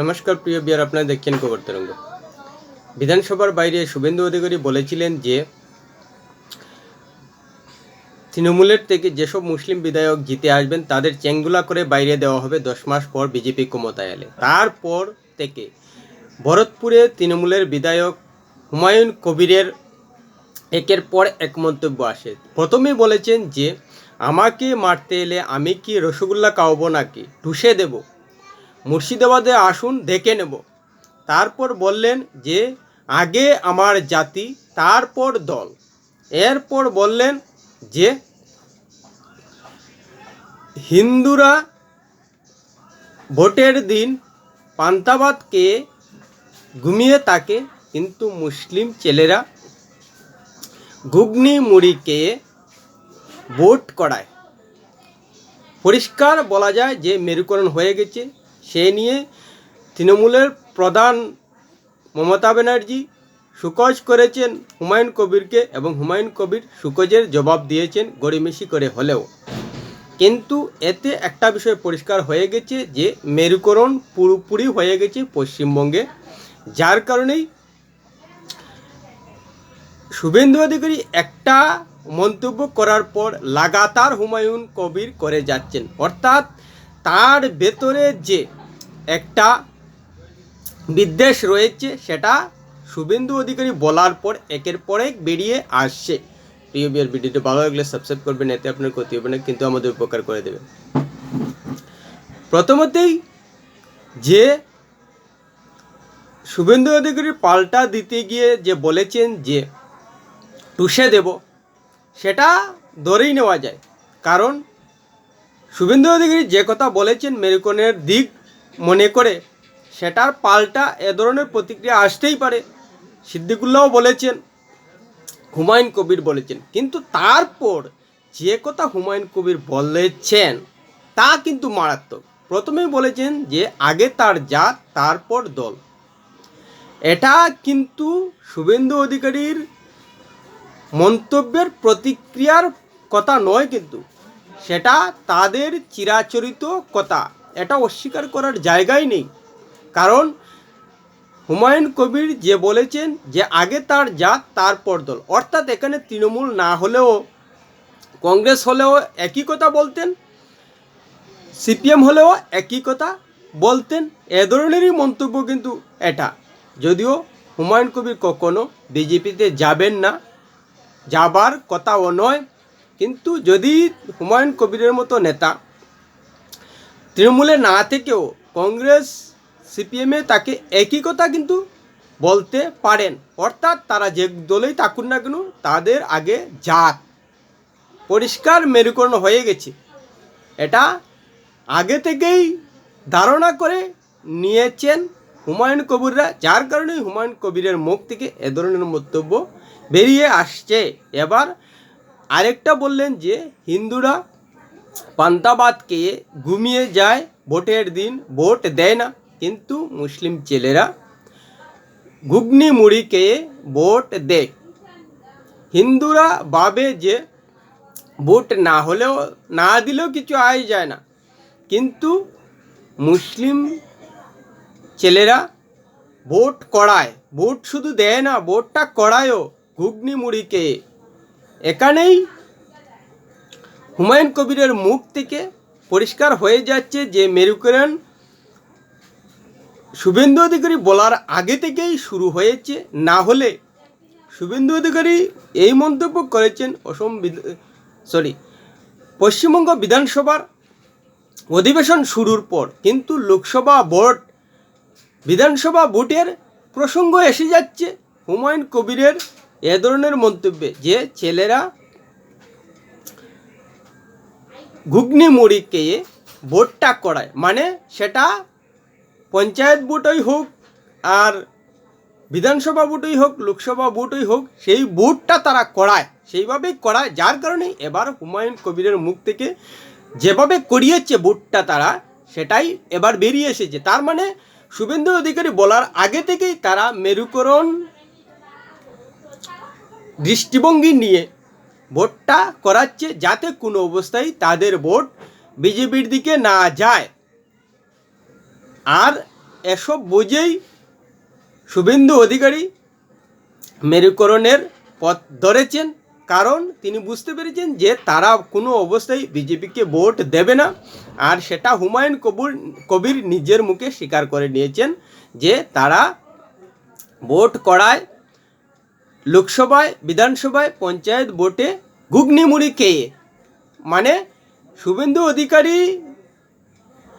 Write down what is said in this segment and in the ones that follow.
নমস্কার, প্রিয় বিয়ার, আপনারা দেখছেন খবর তরঙ্গ। বিধানসভার বাইরে শুভেন্দু অধিকারী বলেছিলেন যে, তৃণমূলের থেকে যেসব মুসলিম বিধায়ক জিতে আসবেন, তাদের চেঙ্গুলা করে বাইরে দেওয়া হবে দশ মাস পর বিজেপি ক্ষমতায় এলে। তারপর থেকে ভরতপুরে তৃণমূলের বিধায়ক হুমায়ুন কবিরের একের পর এক মন্তব্য আসে। প্রথমেই বলেছেন যে, আমাকে মারতে এলে আমি কি রসগোল্লা খাওয়াবো নাকি? ঠুসে দেবো। মুর্শিদাবাদে আসুন, দেখে নেব। তারপর বললেন যে, আগে আমার জাতি, তারপর দল। এরপর বললেন যে, হিন্দুরা ভোটের দিন পান্তাবাদকে ঘুমিয়ে থাকে, কিন্তু মুসলিম ছেলেরা ঘুগনি মুড়িকে ভোট করায়। পরিষ্কার বলা যায় যে, মেরুকরণ হয়ে গেছে। সে নিয়ে তৃণমূলের প্রধান মমতা ব্যানার্জি সুকজ করেছেন হুমায়ুন কবিরকে এবং হুমায়ুন কবির সুকজের জবাব দিয়েছেন গড়িমেশি করে হলেও। কিন্তু এতে একটা বিষয় পরিষ্কার হয়ে গেছে যে মেরুকরণ পুরোপুরি হয়ে গেছে পশ্চিমবঙ্গে, যার কারণেই শুভেন্দু অধিকারী একটা মন্তব্য করার পর লাগাতার হুমায়ুন কবির করে যাচ্ছেন। অর্থাৎ তার ভেতরে যে একটা বিদ্বেষ রয়েছে, সেটা শুভেন্দু অধিকারী বলার পর একের পর এক বেরিয়ে আসছে। প্রিয় বিয়ার ভিডিওটি ভালো লাগলে সাবস্ক্রাইব করবেন, এতে আপনার ক্ষতি হবে না, কিন্তু আমাদের উপকার করে দেবে। প্রথমতেই যে শুভেন্দু অধিকারী পাল্টা দিতে গিয়ে যে বলেছেন যে টুসে দেব, সেটা ধরেই নেওয়া যায়। কারণ শুভেন্দু অধিকারী যে কথা বলেছেন মেরুকনের দিক মনে করে, সেটার পাল্টা এ ধরনের প্রতিক্রিয়া আসতেই পারে সিদ্দিকুল্লাহ বলেছেন, হুমায়ুন কবির বলেছেন। কিন্তু তারপর যে কথা হুমায়ুন কবির বলেছেন, তা কিন্তু মারাত্মক। প্রথমেই বলেছেন যে, আগে তার জাত, তারপর দল। এটা কিন্তু শুভেন্দু অধিকারীর মন্তব্যের প্রতিক্রিয়ার কথা নয় কিন্তু। সেটা তাদের চিরাচরিত কথা। এটা অস্বীকার করার জায়গাই নেই। কারণ হুমায়ুন কবির যে বলেছেন যে আগে তার জাত, তারপর দল। অর্থাৎ এখানে তৃণমূল না হলেও, কংগ্রেস হলেও একই কথা বলতেন, সিপিএম হলেও একই কথা বলতেন। এ ধরনেরই মন্তব্য কিন্তু এটা। যদিও হুমায়ুন কবির কখনো বিজেপিতে যাবেন না, যাবার কথাও নয় কিন্তু যদি হুমায়ুন কবিরের মতো নেতা তৃণমূলে না থেকেও কংগ্রেস, সিপিএমে তাকে একই কথা কিন্তু বলতে পারেন। অর্থাৎ তারা যে দলেই থাকুন না কেন, তাদের আগে জাত। পরিষ্কার মেরুকরণ হয়ে গেছে। এটা আগে থেকেই ধারণা করে নিয়েছেন হুমায়ুন কবিররা, যার কারণে হুমায়ুন কবিরের মুখ থেকে এ ধরনের মন্তব্য বেরিয়ে আসছে। এবার আরেকটা বললেন যে হিন্দুরা পান্তাবাদকে ঘুমিয়ে যায়, ভোটের দিন ভোট দেয় না। কিন্তু মুসলিম ছেলেরা ঘুগনি মুড়িকে ভোট দেয়। হিন্দুরা ভাবে যে ভোট না হলেও, না দিলেও কিছু আয় যায় না। কিন্তু মুসলিম ছেলেরা ভোট করায়, ভোট শুধু দেয় না, ভোটটা করায়ও ঘুগনি মুড়িকে এখানেই হুমায়ুন কবিরের মুখ থেকে পরিষ্কার হয়ে যাচ্ছে যে মেরুকরণ শুভেন্দু অধিকারী বলার আগে থেকেই শুরু হয়েছে। না হলে শুভেন্দু অধিকারী এই মন্তব্য করেছেন অসম সরি পশ্চিমবঙ্গ বিধানসভার অধিবেশন শুরুর পর। কিন্তু লোকসভা ভোট বিধানসভা ভোটের প্রসঙ্গ এসে যাচ্ছে হুমায়ুন কবিরের এ ধরনের মন্তব্যে যে ছেলেরা ঘুগনি মুড়িকে ভোটটা করায় মানে সেটা পঞ্চায়েত ভোটই হোক আর বিধানসভা ভোটই হোক, লোকসভা ভোটই হোক, সেই ভোটটা তারা করায়, সেইভাবেই করায়, যার কারণে এবার হুমায়ুন কবিরের মুখ থেকে যেভাবে করিয়েছে ভোটটা তারা, সেটাই এবার বেরিয়ে এসেছে। তার মানে শুভেন্দু অধিকারী বলার আগে থেকেই তারা মেরুকরণ দৃষ্টিভঙ্গি নিয়ে ভোটটা করাচ্ছে যাতে কোনো অবস্থায় তাদের ভোট বিজেপির দিকে না যায়। আর এসব বুঝেই শুভেন্দু অধিকারী মেরুকরণের পথ ধরেছেন, কারণ তিনি বুঝতে পেরেছেন যে তারা কোনো অবস্থায় বিজেপিকে ভোট দেবে না, আর সেটা হুমায়ুন কবুর, কবির নিজের মুখে স্বীকার করে নিয়েছেন যে তারা ভোট করায় লোকসভায়, বিধানসভায়, পঞ্চায়েত ভোটে ঘুগনিমুড়ি খেয়ে মানে শুভেন্দু অধিকারী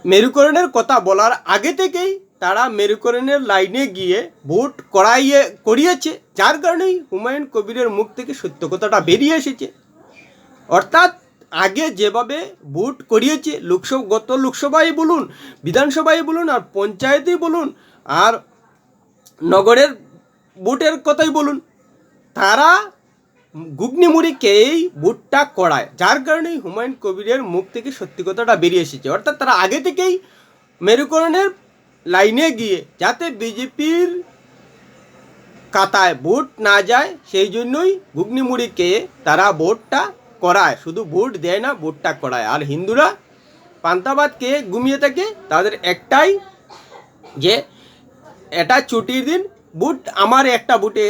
মেরুকরণের কথা বলার আগে থেকেই তারা মেরুকরণের লাইনে গিয়ে ভোট করাইয়ে, করিয়েছে। যার কারণেই হুমায়ুন কবিরের মুখ থেকে সত্য কথাটা বেরিয়ে এসেছে। অর্থাৎ আগে যেভাবে ভোট করিয়েছে, লোকসভা, গত লোকসভায় বলুন, বিধানসভায় বলুন আর পঞ্চায়েতেই বলুন আর নগরের ভোটের কথাই বলুন তারা ঘুগনি মুড়ি খেয়েই ভোটটা করায়, যার কারণেই হুমায়ুন কবিরের মুখ থেকে সত্যি কথাটা বেরিয়ে এসেছে। অর্থাৎ তারা আগে থেকেই মেরুকরণের লাইনে গিয়ে, যাতে বিজেপির কাতায় ভোট না যায়, সেই জন্যই ঘুগনি মুড়ি খেয়ে তারা ভোটটা করায়। শুধু ভোট দেয় না, ভোটটা করায়। আর হিন্দুরা পান্তাবাদ খেয়ে ঘুমিয়ে থাকে, তাদের একটাই যে, এটা ছুটির দিন বুট আমার একটা বুটে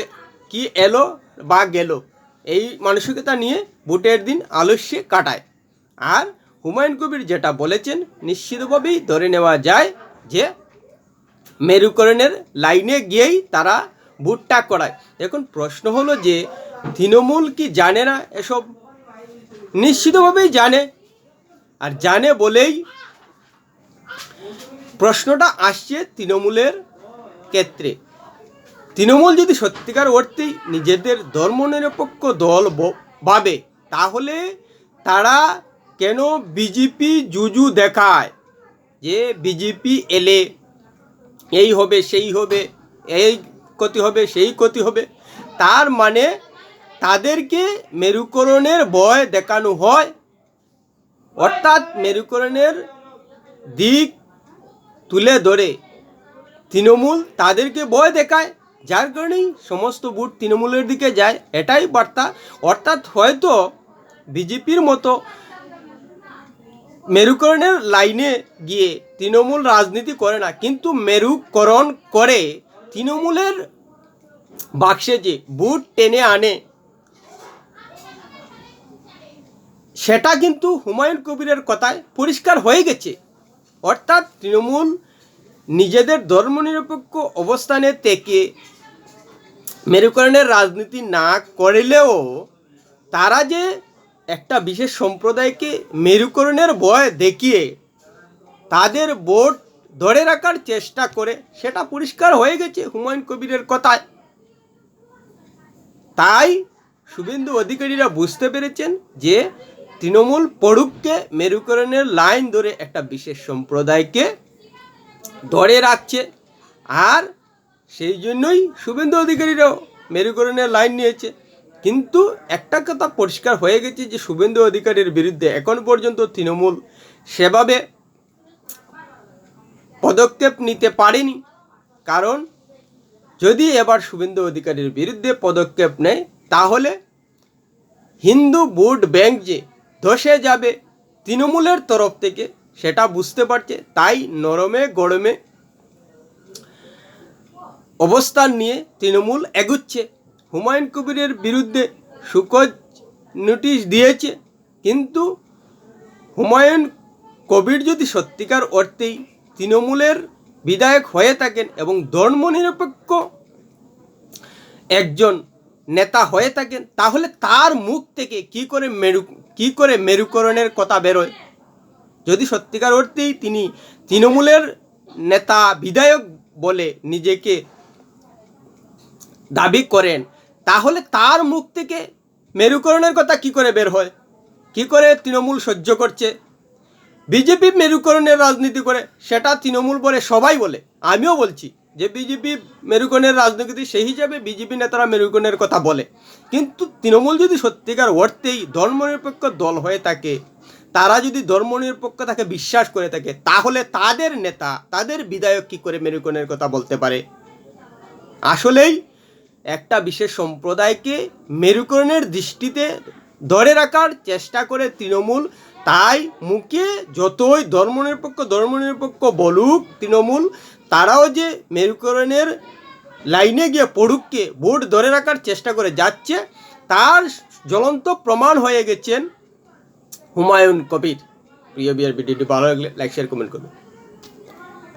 কি এলো বা গেল? এই মানসিকতা নিয়ে বুটের দিন আলস্যে কাটায়। আর হুমায়ুন কবির যেটা বলেছেন, নিশ্চিতভাবেই ধরে নেওয়া যায় যে মেরুকরণের লাইনে গিয়েই তারা বুটটা করায়। এখন প্রশ্ন হলো যে, তৃণমূল কি জানে না এসব? নিশ্চিতভাবেই জানে। আর জানে বলেই প্রশ্নটা আসছে তৃণমূলের ক্ষেত্রে। তৃণমূল যদি সত্যিকার অর্থেই নিজেদের ধর্মনিরপেক্ষ দল ভাবে, তাহলে তারা কেন বিজেপি জুজু দেখায়? যে বিজেপি এলে এই হবে, সেই হবে, এই ক্ষতি হবে, সেই ক্ষতি হবে। তার মানে তাদেরকে মেরুকরণের ভয় দেখানো হয়। অর্থাৎ মেরুকরণের দিক তুলে ধরে। তৃণমূল তাদেরকে ভয় দেখায়। যার কারণেই সমস্ত বুট তৃণমূলের দিকে যায়, এটাই বার্তা। অর্থাৎ হয়তো বিজেপির মতো মেরুকরণের লাইনে গিয়ে তৃণমূল রাজনীতি করে না, কিন্তু মেরুকরণ করে তৃণমূলের বাক্সে যে বুট টেনে আনে, সেটা কিন্তু হুমায়ুন কবিরের কথায় পরিষ্কার হয়ে গেছে। অর্থাৎ তৃণমূল নিজেদের ধর্মনিরপেক্ষ অবস্থানে থেকে মেরুকরণের রাজনীতি না করলেও তারা যে একটা বিশেষ সম্প্রদায়কে মেরুকরণের ভয় দেখিয়ে তাদের ভোট ধরে রাখার চেষ্টা করে, সেটা পরিষ্কার হয়ে গেছে হুমায়ুন কবিরের কথায়। তাই শুভেন্দু অধিকারীরা বুঝতে পেরেছেন যে তৃণমূল পড়ুককে মেরুকরণের লাইন ধরে একটা বিশেষ সম্প্রদায়কে ধরে রাখছে। আর সেই জন্যই শুভেন্দু অধিকারীরাও মেরুকরণের লাইন নিয়েছে। কিন্তু একটা কথা পরিষ্কার হয়ে গেছে যে শুভেন্দু অধিকারীর বিরুদ্ধে এখন পর্যন্ত তৃণমূল সেভাবে পদক্ষেপ নিতে পারেনি। কারণ যদি এবার শুভেন্দু অধিকারীর বিরুদ্ধে পদক্ষেপ নেয়, তাহলে হিন্দু ভোট ব্যাংক যে ধসে যাবে তৃণমূলের তরফ থেকে, সেটা বুঝতে পারছে। তাই নরমে গরমে অবস্থান নিয়ে তৃণমূল এগুচ্ছে। হুমায়ুন কবিরের বিরুদ্ধে সুকজ নোটিশ দিয়েছে। কিন্তু হুমায়ুন কবির যদি সত্যিকার অর্থেই তৃণমূলের বিধায়ক হয়ে থাকেন এবং ধর্মনিরপেক্ষ একজন নেতা হয়ে থাকেন, তাহলে তার মুখ থেকে কি করে মেরু, কি করে মেরুকরণের কথা বেরোয়? যদি সত্যিকার অর্থেই তিনি তৃণমূলের নেতা, বিধায়ক বলে নিজেকে দাবি করেন, তাহলে তার মুখ থেকে মেরুকরণের কথা কি করে বের হয়? কি করে তৃণমূল সহ্য করছে? বিজেপি মেরুকরণের রাজনীতি করে, সেটা তৃণমূল বলে সবাই বলে। আমিও বলছি যে বিজেপি মেরুকরণের রাজনীতি, সেই হিসাবে বিজেপি নেতারা মেরুকরণের কথা বলে। কিন্তু তৃণমূল যদি সত্যিকার অর্থেই ধর্মনিরপেক্ষ দল হয়ে থাকে, তারা যদি ধর্মনিরপেক্ষ তাকে বিশ্বাস করে থাকে, তাহলে তাদের নেতা, তাদের বিধায়ক কি করে মেরুকরণের কথা বলতে পারে? আসলেই একটা বিশেষ সম্প্রদায়কে মেরুকরণের দৃষ্টিতে ধরে রাখার চেষ্টা করে তৃণমূল। তাই মুখে যতই ধর্মনিরপেক্ষ ধর্মনিরপেক্ষ বলুক তৃণমূল, তারাও যে মেরুকরণের লাইনে গিয়ে পড়ুককে ভোট ধরে রাখার চেষ্টা করে যাচ্ছে, তার জ্বলন্ত প্রমাণ হয়ে গেছেন হুমায়ুন কবির। প্রিয় বিআর ভিডিওটি ভালো লাগলে লাইক শেয়ার কমেন্ট করুন